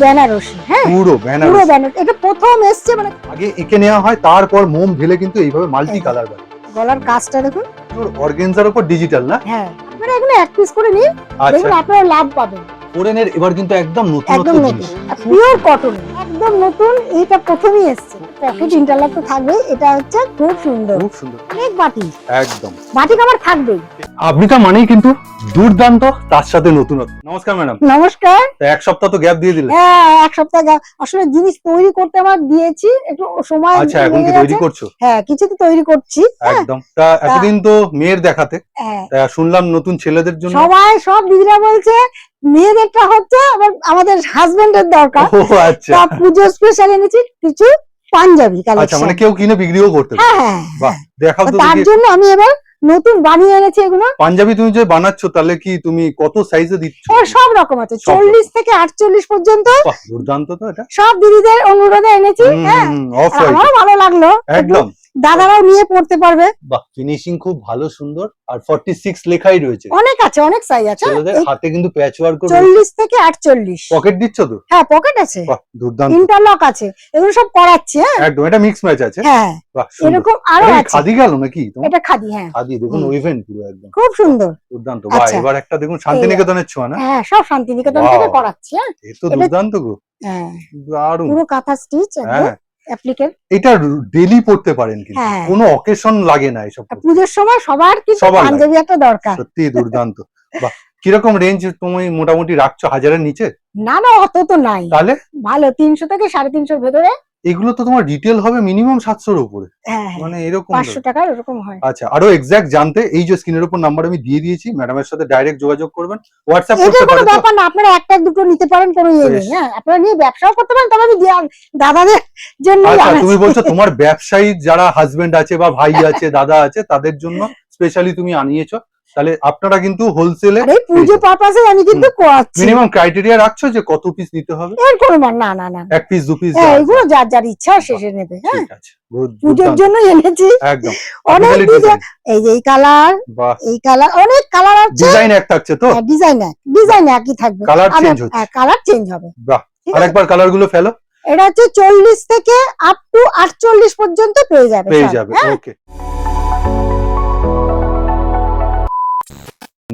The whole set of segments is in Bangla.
বেনারসি হ্যাঁ? পুরো পুরো ব্যানার বেনারসি। এটা প্রথম এসছে মানে আগে এঁকে নেওয়া হয় তারপর মোম ঢেলে কিন্তু এইভাবে মাল্টি কালার বের গলার কাজটা দেখুন। অর্গেনজার উপর ডিজিটাল না? হ্যাঁ। মানে এগুলো এক পিস করে নিন। আচ্ছা। দেখুন আপনারা লাভ পাবেন। ফোরেনের এবার কিন্তু একদম নতুন একদম নতুন পিওর কটন একদম নতুন এটা প্রথমই এসছে। পকেট ইন্টারলক তো থাকবে এটা হচ্ছে খুব সুন্দর। খুব সুন্দর। অনেক বাটি একদম। থাকবেই। আবৃতা মানেই কিন্তু দুর্দান্ত তার সাথে নতুনত্ব। নমস্কার ম্যাডাম। নমস্কার। এক সপ্তাহ তো গ্যাপ দিয়ে দিলে। হ্যাঁ এক সপ্তাহ গা- আসলে জিনিস তৈরি করতে আমার দিয়েছি একটু সময় আচ্ছা এখন কি তৈরি করছ? হ্যাঁ কিছু তো তৈরি করছি। হ্যাঁ, একদম। তা এতদিন তো মেয়ের দেখাতে। হ্যাঁ। শুনলাম নতুন ছেলেদের জন্য। সবাই সব দিদিরা বলছে মেয়েদেরটা হচ্ছে আবার আমাদের হাজবেন্ডের দরকার। ও আচ্ছা। তা পুজো স্পেশাল এনেছি কিছু পাঞ্জাবি আচ্ছা কালেকশন মানে কেউ কিনে বিক্রিও করতে হ্যাঁ হ্যাঁ বাহ দেখাও তো তার জন্য আমি এবার নতুন বানিয়ে এনেছি এগুলো। পাঞ্জাবি তুমি যে বানাচ্ছ তাহলে কি তুমি কত সাইজে দিচ্ছ? সব রকম আছে। চল্লিশ থেকে আটচল্লিশ পর্যন্ত। দুর্দান্ত তো এটা। সব দিদিদের অনুরোধে এনেছি হ্যাঁ। আমারও ভালো লাগল। একদম। দাদারাও নিয়ে পড়তে পারবে। বাহ ফিনিশিং খুব ভালো সুন্দর। আর 46 লেখাই রয়েছে। অনেক আছে অনেক সাইজ আছে। হাতে কিন্তু প্যাচ ওয়ার্ক করে চল্লিশ থেকে আটচল্লিশ। পকেট দিচ্ছ তো? হ্যাঁ পকেট আছে। বাহ দুর্দান্ত। ইন্টারলক আছে। এগুলো সব করাচ্ছি হ্যাঁ। একদম এটা মিক্স ম্যাচ আছে। হ্যাঁ বাহ এরকম আরও আছে। খাদি গেল নাকি? এটা খাদি হ্যাঁ। খাদি দেখুন ওইভেন পুরো একদম। খুব সুন্দর। দুর্দান্ত। বাহ আচ্ছা। এবার একটা দেখুন শান্তিনিকেতনের ছোঁয়া না? হ্যাঁ সব শান্তিনিকেতন. থেকে করাচ্ছি হ্যাঁ। এ তো দুর্দান্ত গো। হ্যাঁ। দারুণ। পুরো কাঁথা স্টিচ হ্যাঁ। অ্যাপ্লিকের এটা ডেলি পড়তে পারেন কিন্তু। হ্যাঁ। কোনো অকেশন লাগে না এসব পুজোর সময় সবার কিন্তু পাঞ্জাবি একটা দরকার। সত্যি দুর্দান্ত। বাহ কীরকম রেঞ্জ তুমি মোটামুটি রাখছো হাজারের নিচে? না না অত তো নাই। তাহলে? ভালো তিনশো থেকে সাড়ে তিনশোর ভেতরে এগুলো তো তোমার রিটেল হবে মিনিমাম সাতশোর উপরে। হ্যাঁ হ্যাঁ, মানে এরকম পাঁচশো টাকার এরকম হয়। আচ্ছা আরও এক্সাক্ট জানতে এই যে স্ক্রিনের উপর নাম্বার আমি দিয়ে দিয়েছি ম্যাডামের সাথে ডাইরেক্ট যোগাযোগ করবেন হোয়াটসঅ্যাপ করতে কোনো ব্যাপার না আপনারা একটা দুটো নিতে পারেন কোনো ইয়ে নেই হ্যাঁ। আপনারা নিয়ে ব্যবসাও করতে পারেন তবে আমি দাদাদের জন্য আচ্ছা তুমি বলছো তোমার ব্যবসায়ী যারা হাজবেন্ড আছে বা ভাই আছে দাদা আছে তাদের জন্য স্পেশালি তুমি আনিয়েছো। তাহলে আপনারা কিন্তু হোলসেলে আরে পুজো পারপাসে আমি কিন্তু করাচ্ছি মিনিমাম ক্রাইটেরিয়া রাখছো যে কত পিস নিতে হবে? এর কোনো না না না। এক পিস দু পিস হ্যাঁ যার যার ইচ্ছা শেষে নেবে হ্যাঁ। ঠিক আছে পুজোর জন্য এনেছি। একদম। অনেক। এই যে এই কালার এই কালার অনেক কালার আছে। ডিজাইন এক থাকছে তো? ডিজাইন এক। ডিজাইন একই থাকবে। কালার চেঞ্জ হচ্ছে। হ্যাঁ কালার চেঞ্জ হবে। বাহ। আরেকবার কালারগুলো ফেলো। এটা হচ্ছে চল্লিশ থেকে আপ টু আটচল্লিশ পর্যন্ত পেয়ে যাবে পেয়ে যাবে হ্যাঁ? ওকে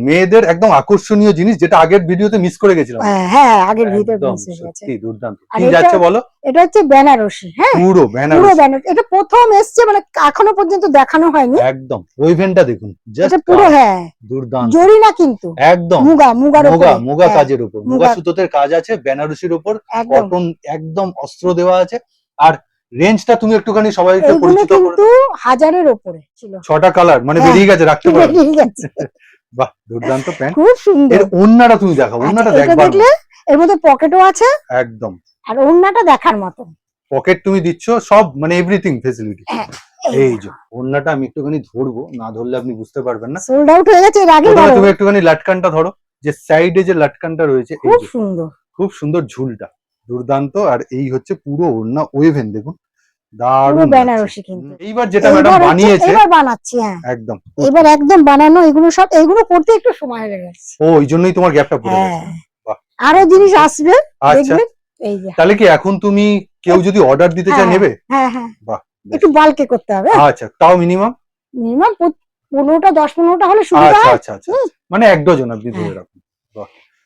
মেয়েদের একদম আকর্ষণীয় জিনিস যেটা আগের ভিডিওতে মিস করে গেছিলাম। হ্যাঁ, হ্যাঁ আগের ভিতর একদম মিস হয়ে গেছে। সত্যি দুর্দান্ত কি যাচ্ছে বলো? এটা হচ্ছে বেনারসি হ্যাঁ? পুরো ব্যানার পুরো বেনারসি। এটা প্রথম এসছে মানে এখনও পর্যন্ত দেখানো হয়নি। একদম। ওইভেনটা দেখুন জাস্ট পুরো হ্যাঁ। দুর্দান্ত। জরি না কিন্তু। একদম। মুগা মুগার উপর। মুগা মুগা হ্যাঁ, কাজের উপর। মুগা সুতোতের কাজ আছে বেনারসির উপর। একদম। কটন একদম অস্ত্র দেওয়া আছে। আর রেঞ্জটা তুমি একটুখানি সবাই পরিচিত করে কিন্তু হাজারের উপরে ছিল। ছটা কালার মানে হ্যাঁ। বেরিয়ে গেছে রাখতে পারো। বাহ দুর্দান্ত প্যান্ট। খুব সুন্দর। এর ওন্নাটা তুমি দেখাও আচ্ছা, ওন্নাটা এটা দেখবার দেখলে এর মধ্যে পকেটও আছে। একদম। আর ওড়নাটা দেখার মতো। পকেট তুমি দিচ্ছ সব মানে এভরিথিং ফেসিলিটি হ্যাঁ, এই যে ওন্নাটা আমি একটুখানি ধরবো না ধরলে আপনি বুঝতে পারবেন না। সোল্ড আউট হয়ে গেছে এর আগে তুমি একটুখানি লাটকানটা ধরো যে সাইডে যে লাটকানটা রয়েছে খুব সুন্দর। খুব সুন্দর ঝুলটা দুর্দান্ত। আর এই হচ্ছে পুরো ওড়না ওয়েভেন দেখুন। দারুণ বেনারসি কিন্তু। এইবার যেটা ম্যাডাম বানিয়েছে এবার বানাচ্ছি হ্যাঁ। একদম। এবার একদম বানানো এগুলো সব এগুলো করতে একটু সময় লেগে ও ওই জন্যই তোমার গ্যাপটা পড়ে গেছে। বাহ। আরও জিনিস আসবে আচ্ছা। দেখবেন এই যে। তাহলে কি এখন তুমি কেউ যদি অর্ডার দিতে চায় হ্যাঁ, নেবে? হ্যাঁ হ্যাঁ। বাহ, একটু বালকে করতে হবে। আচ্ছা তাও মিনিমাম মিনিমাম পনেরোটা দশ পনেরোটা হলে সুবিধা আচ্ছা হয়। আচ্ছা আচ্ছা মানে এক ডজন আপনি ধরে। রাখুন।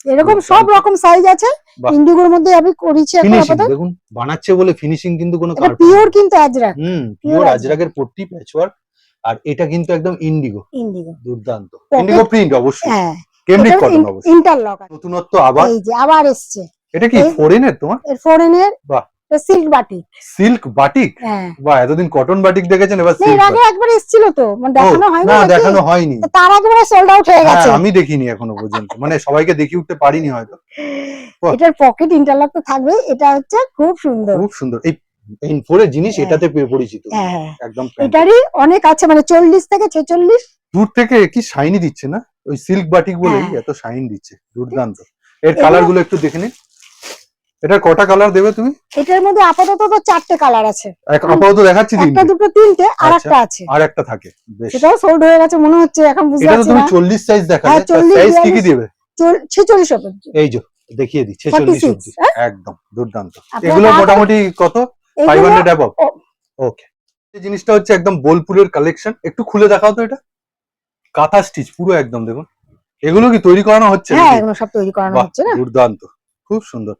এরকম সব রকম সাইজ আছে। ইন্ডিগোর মধ্যে আমি করেছি এখন আপাতত। দেখুন বানাচ্ছে বলে ফিনিশিং কিন্তু কোনো এটা পিওর কিন্তু আজরাক হুম পিওর আজরাক। আজরাকের পট্টি প্যাচওয়ার্ক আর এটা কিন্তু একদম ইন্ডিগো ইন্ডিগো দুর্দান্ত। ইন্ডিগো প্রিন্ট অবশ্যই। হ্যাঁ। কেমব্রিক কটন অবশ্যই। ইন্টারলক নতুনত্ব আবার। এই যে আবার এসছে। এটা কি ফরেনের তোমার? এর ফরেনের বাহ। সিল্ক বাটি সিল্ক বাটিক হ্যাঁ। বা এতদিন কটন বাটিক দেখেছেন এবার সিল্ক আগে একবার এসেছিল তো মানে দেখানো হয়নি না দেখানো হয়নি। তার আগে সোল্ড আউট হয়ে হ্যাঁ গেছে। আমি দেখিনি এখনও পর্যন্ত। মানে সবাইকে দেখিয়ে উঠতে পারিনি হয়তো। এটার পকেট ইন্টারলক তো থাকবে এটা হচ্ছে খুব সুন্দর। খুব সুন্দর। এই ফোরের জিনিস হ্যাঁ। এটাতে পরিচিত। হ্যাঁ। একদম এটারই অনেক আছে মানে চল্লিশ থেকে ছেচল্লিশ। দূর থেকে কি শাইনি দিচ্ছে না? ওই সিল্ক বাটিক বলেই। এত শাইন দিচ্ছে দুর্দান্ত। এর কালারগুলো একটু দেখে নিন। এটার কটা কালার দেবে তুমি? এটার মধ্যে আপাতত তো চারটে কালার আছে। আপাতত দেখাচ্ছি দিন একটা দুটো তিনটে আর আচ্ছা। একটা আছে। আর একটা থাকে সেটাও সোল্ড হয়ে গেছে মনে হচ্ছে এখন বুঝতে এটা তো তুমি না। চল্লিশ সাইজ হ্যাঁ, দেখালে 40, সাইজ কি কি 42 দেবে? ছেচল্লিশ হবে। এই যে দেখিয়ে দিই 46, অব্দি হ্যাঁ? একদম দুর্দান্ত। এগুলো মোটামুটি কত? ফাইভ এইগুলো হান্ড্রেড অ্যাবভ ওকে এই জিনিসটা হচ্ছে একদম বোলপুরের কালেকশন একটু খুলে দেখাও তো এটা। কাঁথা স্টিচ পুরো একদম দেখুন। এগুলো কি তৈরি করানো হচ্ছে হ্যাঁ এগুলো সব তৈরি করানো হচ্ছে না? দুর্দান্ত। খুব সুন্দর।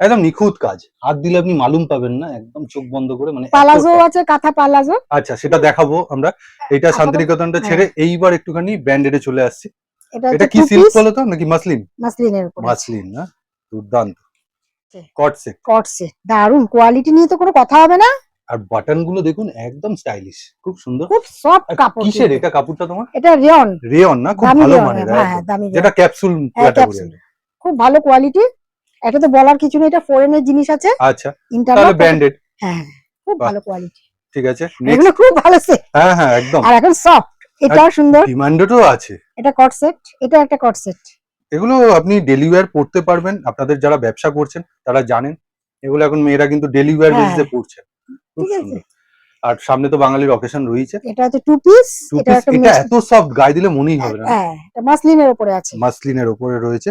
একদম নিখুঁত কাজ। হাত দিলে আপনি মালুম পাবেন না একদম চোখ বন্ধ করে মানে পালাজো আছে কাঁথা পালাজো। আচ্ছা সেটা দেখাবো আমরা। এটা শান্তিনিকেতনটা ছেড়ে এইবার একটুখানি ব্যান্ডেডে চলে আসছি। এটা এটা কি সিল্ক বলো তো? নাকি মাসলিন? মাসলিনের উপর। মাসলিন না? দুর্দান্ত. কট সেট কটসে দারুণ কোয়ালিটি নিয়ে তো কোনো কথা হবে না। আর বাটনগুলো দেখুন একদম স্টাইলিশ খুব সুন্দর। খুব সফট কাপড় কিসের? এটা কাপড়টা তোমার? এটা রেয়ন রেয়ন না? খুব ভালো হ্যাঁ হ্যাঁ যেটা ক্যাপসুল হ্যাঁ ক্যাপসুল খুব ভালো কোয়ালিটি এটা তো বলার কিছু নেই এটা ফরেনের জিনিস আছে। আচ্ছা তাহলে ইন্টারনাল ব্র্যান্ডেড হ্যাঁ খুব ভালো কোয়ালিটি ঠিক আছে এগুলো খুব ভালো সেট হ্যাঁ হ্যাঁ একদম। আর এখন সফট এটাও সুন্দর। ডিমান্ডেডও আছে। এটা কট সেট এটা একটা কট সেট এগুলো আপনি ডেলি ওয়্যার পড়তে পারবেন। আপনাদের যারা ব্যবসা করছেন তারা জানেন। এগুলো এখন মেয়েরা কিন্তু ডেলি ওয়্যার হ্যাঁ। ঠিক আছে। আর সামনে তো বাঙালির অকেশন রয়েছে। এটা হচ্ছে টু পিস এটা একটা এত সফট গায়ে দিলে মনেই হবে না। হ্যাঁ এটা মাসলিনের উপরে আছে। মাসলিনের ওপরে রয়েছে।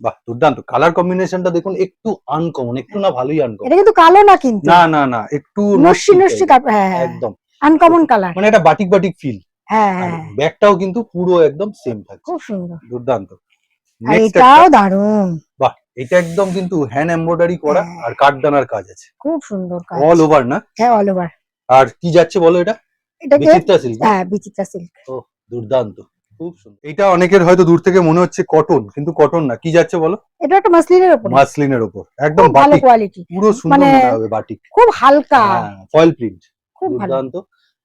বাহ দুর্দান্ত। কালার কম্বিনেশনটা দেখুন একটু আনকমন একটু না ভালোই আনকমন এটা কিন্তু কালো না কিন্তু? না না না একটু নস্যি নস্যি হ্যাঁ হ্যাঁ একদম। আনকমন কালার মানে এটা বাটিক বাটিক ফিল হ্যাঁ হ্যাঁ। ব্যাগটাও কিন্তু পুরো একদম সেম থাকছে খুব সুন্দর। দুর্দান্ত। এটাও দারুণ বাহ এটা একদম কিন্তু হ্যান্ড এমব্রয়ডারি করা হ্যাঁ। আর কাঠদানার কাজ আছে। খুব সুন্দর কাজ। অল ওভার না? হ্যাঁ অল ওভার আর কি যাচ্ছে বলো এটা? এটাকে বিচিত্রা সিল্ক হ্যাঁ বিচিত্রা সিল্ক দুর্দান্ত। খুব সুন্দর। এটা অনেকের হয়তো দূর থেকে মনে হচ্ছে কটন কিন্তু কটন না। কি যাচ্ছে বলো? এটা একটা মাসলিনের উপরে। মাসলিনের ওপর একদম ভালো কোয়ালিটি পুরো সুন্দর মানে মনে হবে বাটিক খুব হালকা। ফয়েল প্রিন্ট খুব দুর্দান্ত।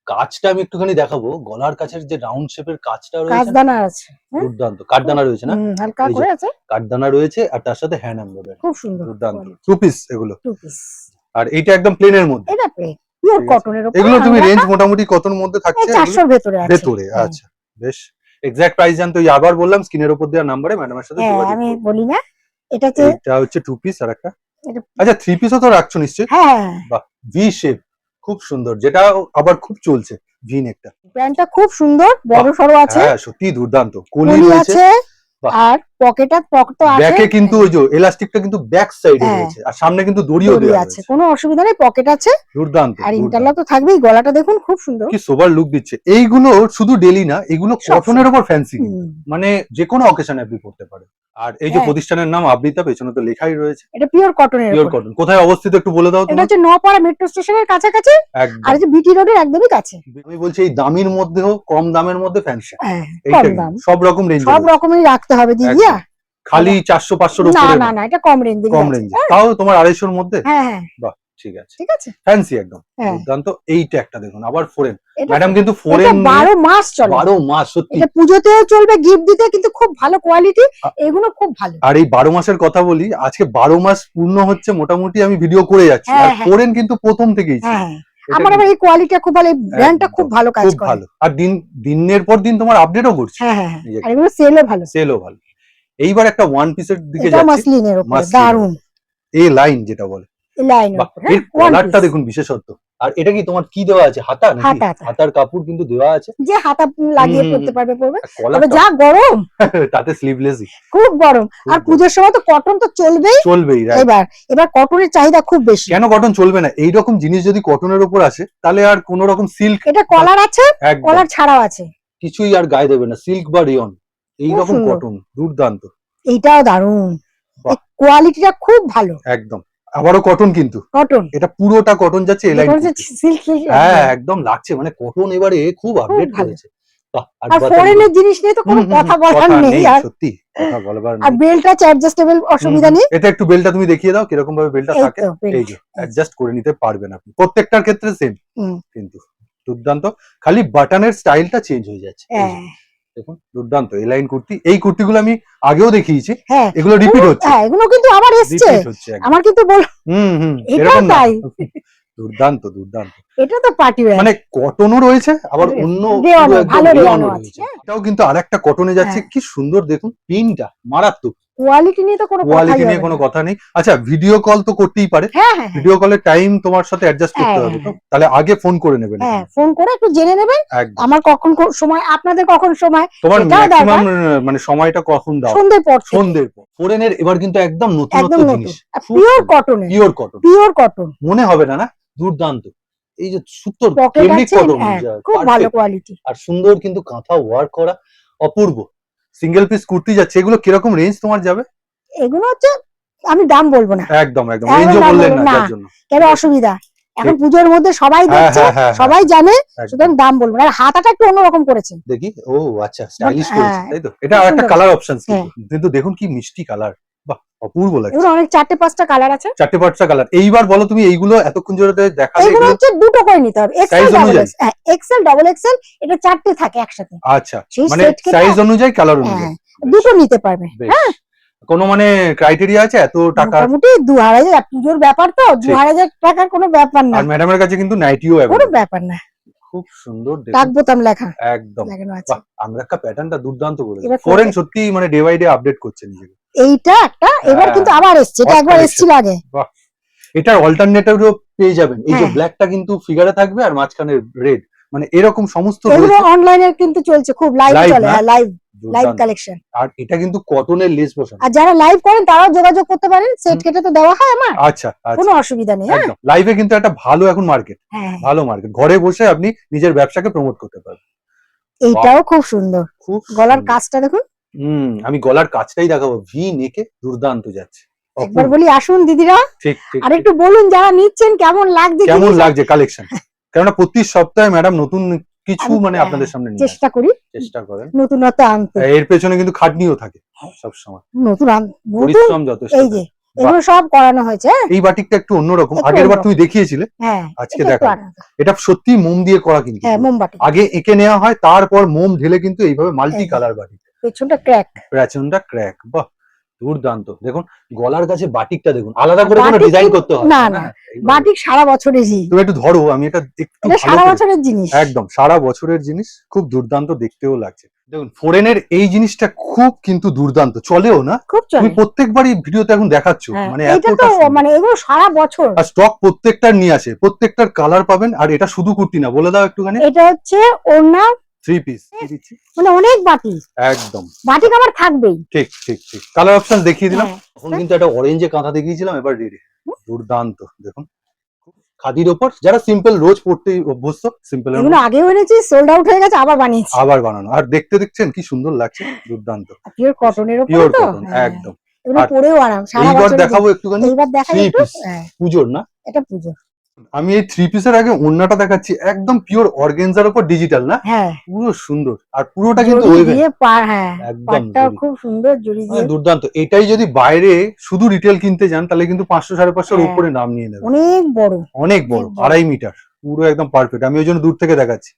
কাজটা আমি একটুখানি দেখাবো। গলার কাছের যে রাউন্ড শেপের কাজটা রয়েছে কাজদানা আছে হ্যাঁ? দুর্দান্ত। কাঠদানা রয়েছে না? হালকা করে আছে। কাঠদানা রয়েছে আর তার সাথে হ্যান্ড এমব্রয়ডারি খুব সুন্দর। দুর্দান্ত। টু পিস এগুলো। টু পিস আর এইটা একদম প্লেনের মধ্যে। এটা প্লেন পিওর কটনের উপর। এগুলো তুমি রেঞ্জ মোটামুটি কতর মধ্যে থাকছে। এগুলো? চারশোর ভেতরে আছে। ভেতরে হ্যাঁ। আচ্ছা। বেশ। এক্সাক্ট প্রাইস জানতে ওই আবার বললাম স্ক্রিনের উপর দেওয়া নাম্বারে ম্যাডামের সাথে হ্যাঁ যোগাযোগ আমি করুন। বলি না এটা হচ্ছে এটা হচ্ছে টু পিস আর একটা। এটা- আচ্ছা থ্রি পিসও তো রাখছো নিশ্চয়ই? হ্যাঁ হ্যাঁ ভি শেপ খুব সুন্দর যেটা আবার খুব চলছে ভি নেকটা প্যান্টটা খুব সুন্দর বড় সড়ো আছে। হ্যাঁ সত্যি দুর্দান্ত কলি কলি রয়েছে। আছে বাহ। আর পকেট পকেট তো আছে। ব্যাকে কিন্তু ওই যে এলাস্টিকটা কিন্তু ব্যাক সাইডে। রয়েছে আর সামনে কিন্তু দড়িও দেওয়া আছে। কোনো অসুবিধা নেই পকেট আছে। দুর্দান্ত আর ইন্টারলক তো থাকবেই গলাটা দেখুন খুব সুন্দর। কি সোবার লুক দিচ্ছে। এইগুলো শুধু ডেলি না এগুলো কটনের উপর ফ্যান্সি মানে যে কোনো অকেশনে আপনি পড়তে পারেন। আর এই যে হ্যাঁ। প্রতিষ্ঠানের নাম আবৃতা পেছনে তো লেখাই রয়েছে। এটা পিওর কটনের পিওর কটন কোথায় অবস্থিত একটু বলে দাও এটা হচ্ছে নপাড়া মেট্রো স্টেশনের কাছাকাছি আর হচ্ছে বিটি রোডের একদমই কাছে। আমি বলছি এই দামির মধ্যেও কম দামের মধ্যে ফ্যান্সি কম দাম। সব রকম রেঞ্জ সব রকমেরই রাখতে হবে দিদিয়া খালি চারশো পাঁচশোর না উপরে না না, এটা কম রেঞ্জের কম রেঞ্জ। তাও তোমার আড়াইশোর মধ্যে? হ্যাঁ হ্যাঁ। ঠিক আছে। ঠিক আছে। ফ্যান্সি একদম। হ্যাঁ। দুর্দান্ত। এইটা একটা দেখুন আবার ফোরেন ম্যাডাম কিন্তু ফোরেন বারো মাস চলে। বারো মাস সত্যি। এটা চলবে গিফট দিতে কিন্তু খুব ভালো কোয়ালিটি এগুলো খুব ভালো। আর এই বারো মাসের কথা বলি আজকে বারো মাস পূর্ণ হচ্ছে মোটামুটি আমি ভিডিও করে যাচ্ছি। হ্যাঁ, আর হ্যাঁ। ফোরেন কিন্তু প্রথম থেকেই। হ্যাঁ আমার আবার এই কোয়ালিটিটা খুব ভালো এই ব্র্যান্ডটা খুব ভালো কাজ খুব করে। ভালো। আর দিন দিনের পর দিন তোমার আপডেটও করছে। হ্যাঁ হ্যাঁ হ্যাঁ। আর এগুলো সেলও ভালো। সেলও ভালো। এইবার একটা ওয়ান পিসের দিকে যাচ্ছি। দারুণ এই লাইন যেটা বলে। কলারটা দেখুন বিশেষত্ব। আর এটা কি তোমার কি দেওয়া আছে? হাতা নাকি? হাতা, হাতা। হাতার কাপড় কিন্তু দেওয়া আছে। যে হাতা লাগিয়ে পড়তে পারবে তবে যা গরম। তাতে স্লিভলেসই খুব গরম। আর পুজোর সময় তো কটন তো চলবেই। চলবেই এবার এবার কটনের চাহিদা খুব বেশি। কেন কটন চলবে না? এই রকম জিনিস যদি কটনের উপর আসে তাহলে আর কোন রকম সিল্ক এটা কলার আছে কলার ছাড়াও আছে। কিছুই আর গায়ে দেবে না। সিল্ক বা রিয়ন এই খুব রকম কটন দুর্দান্ত। এইটাও দারুণ কোয়ালিটিটা খুব ভালো। একদম। আবারও কটন কিন্তু। কটন এটা পুরোটা কটন যাচ্ছে এলাইন হ্যাঁ একদম লাগছে। মানে কটন এবারে খুব আপডেট বাহ, আর আর ফরেনের জিনিস নিয়ে তো কোনো কথা বলার নেই আর। সত্যি কথা বলবার আর নেই। বেল্ট আছে অ্যাডজাস্টেবল অসুবিধা নেই। এটা একটু বেলটা তুমি দেখিয়ে দাও কীরকম ভাবে বেলটা থাকে। এই যে অ্যাডজাস্ট করে নিতে পারবেন আপনি। প্রত্যেকটার ক্ষেত্রে সেম কিন্তু দুর্দান্ত। খালি বাটনের স্টাইলটা চেঞ্জ হয়ে যাচ্ছে। দেখুন দুর্দান্ত। এই লাইন কুর্তি এই কুর্তিগুলো আমি আগেও দেখিয়েছি। হ্যাঁ। এগুলো রিপিট হচ্ছে। হ্যাঁ এগুলো কিন্তু আবার এসছে। আমার কিন্তু বল হুম হুম এরকম তাই। দুর্দান্ত দুর্দান্ত। এটা তো পার্টি ওয়্যার মানে কটনও রয়েছে আবার অন্য ভালো রেয়নও আছে, হ্যাঁ। এটাও কিন্তু আরেকটা কটনে যাচ্ছে। হ্যাঁ। কি সুন্দর দেখুন পিনটা মারাত্মক। কোয়ালিটি নিয়ে তো কোনো কোয়ালিটি নিয়ে কোনো কথা নেই। আচ্ছা ভিডিও কল তো করতেই পারে। হ্যাঁ হ্যাঁ ভিডিও কলের টাইম তোমার সাথে অ্যাডজাস্ট করতে হ্যাঁ, হবে তো? তাহলে আগে ফোন করে নেবেন হ্যাঁ ফোন করে একটু জেনে নেবেন। আমার কখন সময় আপনাদের কখন সময়? তোমার ম্যাক্সিমাম মানে সময়টা কখন দাও? সন্ধ্যে পর। সন্ধ্যের পর। ফোরেনের এবার কিন্তু একদম নতুনত্ব জিনিস। পিওর কটনের পিওর কটন পিওর কটন মনে হবে না না? দুর্দান্ত। এই যে সুতোর পকেট কটন হ্যাঁ খুব ভালো কোয়ালিটি আর সুন্দর কিন্তু কাঁথা ওয়ার্ক করা অপূর্ব। সিঙ্গেল পিস কুর্তি যাচ্ছে এগুলো কীরকম রেঞ্জ তোমার যাবে? এগুলো হচ্ছে আমি দাম বলব না। একদম একদম রেঞ্জও বললেন না তার জন্য। কেন অসুবিধা? এখন পুজোর মধ্যে সবাই হ্যাঁ দেখছে হ্যাঁ হ্যাঁ সবাই জানে। সুতরাং দাম বলব না। আর হাতাটা একটু অন্যরকম করেছে। দেখি ও আচ্ছা স্টাইলিশ করেছে তাই তো? এটা আরেকটা একটা কালার অপশন। কিন্তু। দেখুন কি মিষ্টি কালার অপূর্ব এগুলো অনেক চারটে পাঁচটা কালার আছে। চারটে পাঁচটা কালার এইবার বলো তুমি এইগুলো এতক্ষণ দেখালে এগুলো হচ্ছে দুটো করে নিতে হবে। এক্সেল ডাবল এক্সেল হ্যাঁ ডাবল এক্সেল এটা চারটে থাকে একসাথে। আচ্ছা মানে সাইজ অনুযায়ী কালার অনুযায়ী। হ্যাঁ দুটো নিতে পারবে। বেশ। কোনো মানে ক্রাইটেরিয়া আছে এত টাকা? মোটামুটি দু আড়াই হাজার পুজোর ব্যাপার তো দু আড়াই হাজার টাকার কোনো ব্যাপার না। আর ম্যাডামের কাছে কিন্তু নাইটিও কোনো ব্যাপার না। খুব সুন্দর বোতাম লেখা। একদম। বাহ আমরাক্কা প্যাটার্নটা দুর্দান্ত এবার ফরেন করে- সত্যি মানে ডে বাই ডে আপডেট করছে নিজেকে। এইটা একটা এবার হ্যাঁ। কিন্তু আবার এসছে এটা একবার। এসছিল আগে। এটার অল্টারনেটিভও পেয়ে যাবেন। এই যে। ব্ল্যাকটা কিন্তু ফিগারে থাকবে আর মাঝখানে রেড মানে এরকম সমস্ত এগুলো অনলাইনে কিন্তু চলছে খুব লাইভ চলে হ্যাঁ লাইভ লাইভ কালেকশন আর এটা কিন্তু কটনের লেস বসানো। আর যারা লাইভ করেন তারাও যোগাযোগ করতে পারেন সেট কেটে তো দেওয়া হয় আমার। আচ্ছা আচ্ছা। কোনো অসুবিধা নেই হ্যাঁ। একদম। লাইভে কিন্তু একটা ভালো এখন মার্কেট হ্যাঁ। ভালো মার্কেট ঘরে বসে আপনি নিজের ব্যবসাকে প্রমোট করতে পারবেন। এইটাও খুব সুন্দর। খুব গলার কাজটা দেখুন। হুম আমি গলার কাজটাই দেখাবো। ভি নেকে দুর্দান্ত যাচ্ছে। একবার বলি আসুন দিদিরা। ঠিক ঠিক আর একটু বলুন যারা নিচ্ছেন কেমন লাগছে কেমন লাগছে কালেকশন কেননা প্রতি সপ্তাহে ম্যাডাম নতুন কিছু মানে আপনাদের সামনে চেষ্টা করি। চেষ্টা করেন। আনতে। এর পেছনে কিন্তু খাটনিও থাকে সব সময় নতুন পরিশ্রম যথেষ্ট। এই যে এগুলো সব করানো হয়েছে হ্যাঁ? এই বাটিকটা একটু অন্যরকম। আগের বার তুমি দেখিয়েছিলে। হ্যাঁ আজকে দেখা এটা সত্যি মোম দিয়ে করা কিন্তু। হ্যাঁ মোমবাতি আগে এঁকে নেওয়া হয় তারপর মোম ঢেলে কিন্তু এইভাবে মাল্টি কালার বাটিক। পেছনটা ক্র্যাক প্রাচনটা ক্র্যাক বাহ দুর্দান্ত। দেখুন গলার কাছে বাটিকটা দেখুন আলাদা করে কোনো ডিজাইন করতে হয় না, না। বাটিক সারা বছরেরই। তুমি একটু ধরো আমি এটা একটু সারা বছরের জিনিস। একদম সারা বছরের জিনিস খুব দুর্দান্ত দেখতেও লাগছে। দেখুন ফোরেনের এই জিনিসটা খুব কিন্তু দুর্দান্ত চলেও না? খুব তুমি প্রত্যেকবারই ভিডিওতে এখন দেখাচ্ছ হ্যাঁ, মানে এতটা তো মানে এগুলো সারা বছর। আর স্টক প্রত্যেকটার নিয়ে আসে প্রত্যেকটার কালার পাবেন আর এটা শুধু কুর্তি না বলে দাও একটুখানি। এটা হচ্ছে ওড়না থ্রি পিস মানে অনেক বাটি। একদম। আমার থাকবেই। ঠিক ঠিক ঠিক। কালার অপশন দেখিয়ে দিলাম। হ্যাঁ, এখন কিন্তু একটা অরেঞ্জে কাঁথা দেখিয়েছিলাম এবার রেডি দুর্দান্ত দেখুন। খাদির ওপর যারা সিম্পল রোজ পড়তে অভ্যস্ত সিম্পল এগুলো আগেও এনেছি সোল্ড আউট হয়ে গেছে আবার বানিয়েছি। আবার বানানো। আর দেখতে দেখছেন কি সুন্দর লাগছে দুর্দান্ত। পিওর কটনের উপর পিওর কটন হ্যাঁ, একদম। এগুলো পরেও আরাম সারা বছর দেখাবো একটুখানি। এইবার দেখা three একটু। হ্যাঁ। পুজোর না? এটা পুজো আমি এই থ্রি পিসের আগে অন্যটা দেখাচ্ছি একদম পিওর অর্গেনজার উপর ডিজিটাল না? হ্যাঁ। পুরো সুন্দর। আর পুরোটা কিন্তু হ্যাঁ একদম খুব সুন্দর জড়ি দিয়ে। দুর্দান্ত। এটাই যদি বাইরে শুধু রিটেল কিনতে যান তাহলে কিন্তু পাঁচশো সাড়ে পাঁচশোর হ্যাঁ। উপরে নাম নিয়ে নেবে। অনেক বড়। অনেক বড় আড়াই মিটার। পুরো একদম পারফেক্ট আমি ওই জন্য দূর থেকে দেখাচ্ছি।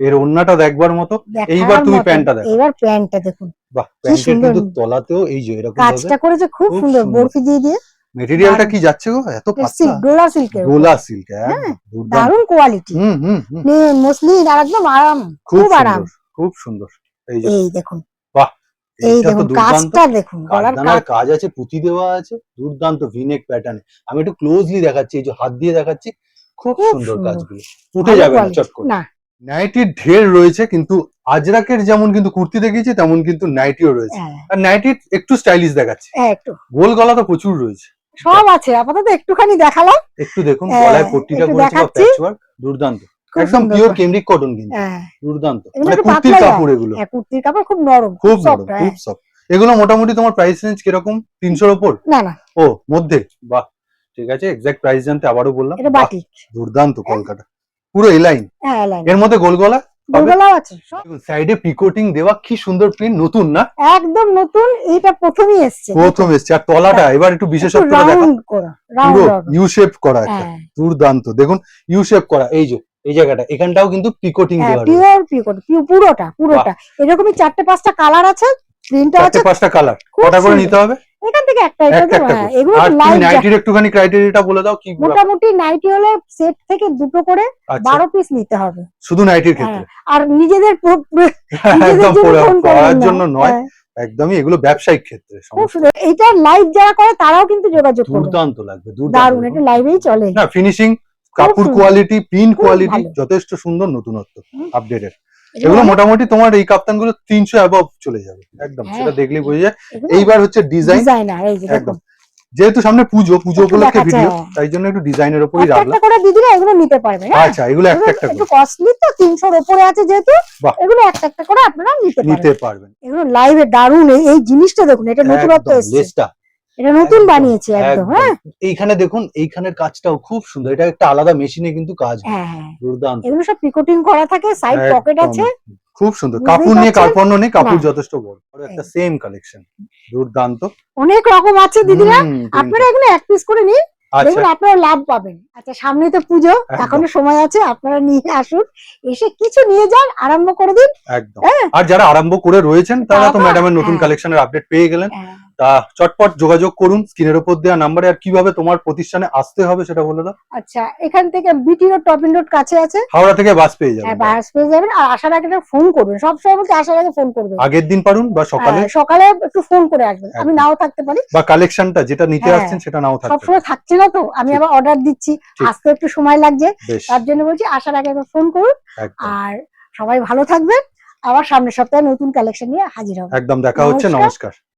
এর ওন্নাটা দেখবার মতো। এইবার তুমি প্যান্টটা দেখো। এইবার প্যান্টটা দেখুন। বাহ প্যান্টের কিন্তু তলাতেও এই যে এরকম কাজটা করেছে খুব সুন্দর। বরফি দিয়ে দিয়ে। মেটেরিয়ালটা কি যাচ্ছে গো? এত পাতলা। সিল্ক ডোলা সিল্কের গোলা সিল্ক দারুণ কোয়ালিটি হুম হুম মসলিন আর একদম আরাম খুব আরাম। খুব সুন্দর। এই যে এই দেখুন। এই দেখুন কাজটা দেখুন গলার কাজ। আছে পুঁতি দেওয়া আছে দুর্দান্ত ভিনেক প্যাটার্নে আমি একটু ক্লোজলি দেখাচ্ছি এই যে হাত দিয়ে দেখাচ্ছি খুব সুন্দর। কাজগুলো। উঠে যাবে না চট করে। নাইটির ঢের রয়েছে কিন্তু আজরাকের যেমন কিন্তু কুর্তি দেখিয়েছি তেমন কিন্তু নাইটিও রয়েছে। হ্যাঁ। আর নাইটির একটু স্টাইলিশ দেখাচ্ছে। হ্যাঁ, একটু। গোল গলা তো প্রচুর রয়েছে। সব আছে আপাতত একটুখানি দেখালাম। একটু দেখুন হ্যাঁ, গলায় পট্টিটা করেছে বা প্যাচওয়ার্ক দুর্দান্ত। একদম পিওর করে। কেমরিক কটন কিন্তু। হ্যাঁ। দুর্দান্ত। মানে কুর্তির কাপড় এগুলো। হ্যাঁ কুর্তির কাপড় খুব নরম খুব নরম হ্যাঁ। খুব সফট এগুলো মোটামুটি তোমার প্রাইস রেঞ্জ কীরকম? তিনশোর ওপর? না না। ও মধ্যে? বাহ ঠিক আছে এক্সাক্ট প্রাইস জানতে আবারও বললাম। এটা বাহ, দুর্দান্ত কলকাতা। পুরো এই লাইন হ্যাঁ লাইন এর মধ্যে গোল? আছে। সাইডে পিকোটিং দেওয়া কি সুন্দর প্রিন্ট নতুন না? একদম নতুন প্রথমই এসছে। প্রথম এসছে আর তলাটা এবার একটু রাউন্ড করা ইউ শেপ করা একটা হ্যাঁ। দুর্দান্ত। দেখুন ইউ শেপ করা এই যে এই জায়গাটা এখানটাও কিন্তু পিকোটিং হ্যাঁ দেওয়া পিওর পিওর পুরোটা পুরোটা। এরকমই চারটে পাঁচটা কালার আছে প্রিন্টটা আছে। পাঁচটা কালার কটা করে নিতে হবে? এখান থেকে একটা একটা হ্যাঁ এগুলো নাইটির একটুখানি ক্রাইটেরিয়াটা বলে দাও কি মোটামুটি নাইটি হলে সেট থেকে দুটো করে আচ্ছা। বারো পিস নিতে হবে। শুধু নাইটির ক্ষেত্রে? আর নিজেদের প- প- নিজেদের জন্য নয়। হ্যাঁ, একদমই এগুলো ব্যবসায়িক ক্ষেত্রে এইটা লাইভ যারা করে তারাও কিন্তু যোগাযোগ করবে। দুর্দান্ত লাগবে দারুণ এটা লাইভেই চলে। না ফিনিশিং কাপড় কোয়ালিটি প্রিন্ট কোয়ালিটি যথেষ্ট সুন্দর নতুনত্ব হুম। আপডেটেড এগুলো মোটামুটি তোমার এই কাপ্তানগুলো তিনশো অ্যাবভ চলে যাবে একদম হ্যাঁ। সেটা দেখলেই বোঝা যায়। এইবার হচ্ছে ডিজাইন একদম। যেহেতু সামনে পুজো পুজো উপলক্ষে ভিডিও হ্যাঁ। তাই জন্য একটু ডিজাইনের উপরই রাখলাম। একটা করে দিদিরা এগুলো নিতে পারবেন হ্যাঁ। আচ্ছা এগুলো একটা একটা একটু কস্টলি তো তিনশোর উপরে আছে যেহেতু এগুলো একটা একটা করে আপনারা নিতে পারবেন নিতে পারবেন। এগুলো লাইভে দারুণ এই- জিনিসটা দেখুন এটা নতুনত্ব এসছে। এটা নতুন বানিয়েছে একদম। হ্যাঁ? এইখানে দেখুন এইখানের কাজটাও খুব সুন্দর। এটা একটা আলাদা মেশিনে কিন্তু কাজ হয়। হ্যাঁ হ্যাঁ। দুর্দান্ত। এগুলো সব পিকোটিং করা থাকে সাইড পকেট আছে। খুব সুন্দর। কাপড় নিয়ে? কার্পণ্য নেই কাপড় যথেষ্ট বড়। আর একটা সেম কালেকশন দুর্দান্ত। অনেক রকম আছে দিদিরা। আপনারা এগুলো এক পিস করে নিন। আচ্ছা। দেখুন আপনারা লাভ পাবেন। আচ্ছা সামনে তো পুজো। এখনও সময় আছে আপনারা নিয়ে আসুন। এসে কিছু নিয়ে যান আরম্ভ করে দিন। একদম। আর যারা আরম্ভ করে রয়েছেন তারা তো ম্যাডামের নতুন হ্যাঁ। কালেকশনের আপডেট পেয়ে গেলেন। হ্যাঁ। তা চটপট যোগাযোগ করুন স্ক্রিনের উপর দেওয়া নাম্বারে আর কীভাবে তোমার প্রতিষ্ঠানে আসতে হবে সেটা বলে দাও। আচ্ছা এখান থেকে বিটি রোড টপিন রোড কাছে আছে? হাওড়া থেকে বাস পেয়ে হ্যাঁ যাবেন বাস পেয়ে যাবেন আর আসার আগে ফোন করবেন। সবসময় বলছি আসার আগে ফোন করবেন। আগের দিন পারুন বা সকালে? হ্যাঁ, সকালে একটু ফোন করে আসবেন। আমি নাও থাকতে পারি। বা কালেকশনটা যেটা নিতে হ্যাঁ, আসছেন সেটা নাও থাকতে সবসময়। থাকছে না তো? আমি আবার অর্ডার দিচ্ছি। আসতে একটু সময় লাগছে। তার জন্য বলছি আসার আগে একবার ফোন করুন। আর সবাই ভালো থাকবেন। আবার সামনের সপ্তাহে নতুন কালেকশন নিয়ে হাজির হবে। একদম দেখা হচ্ছে। নমস্কার।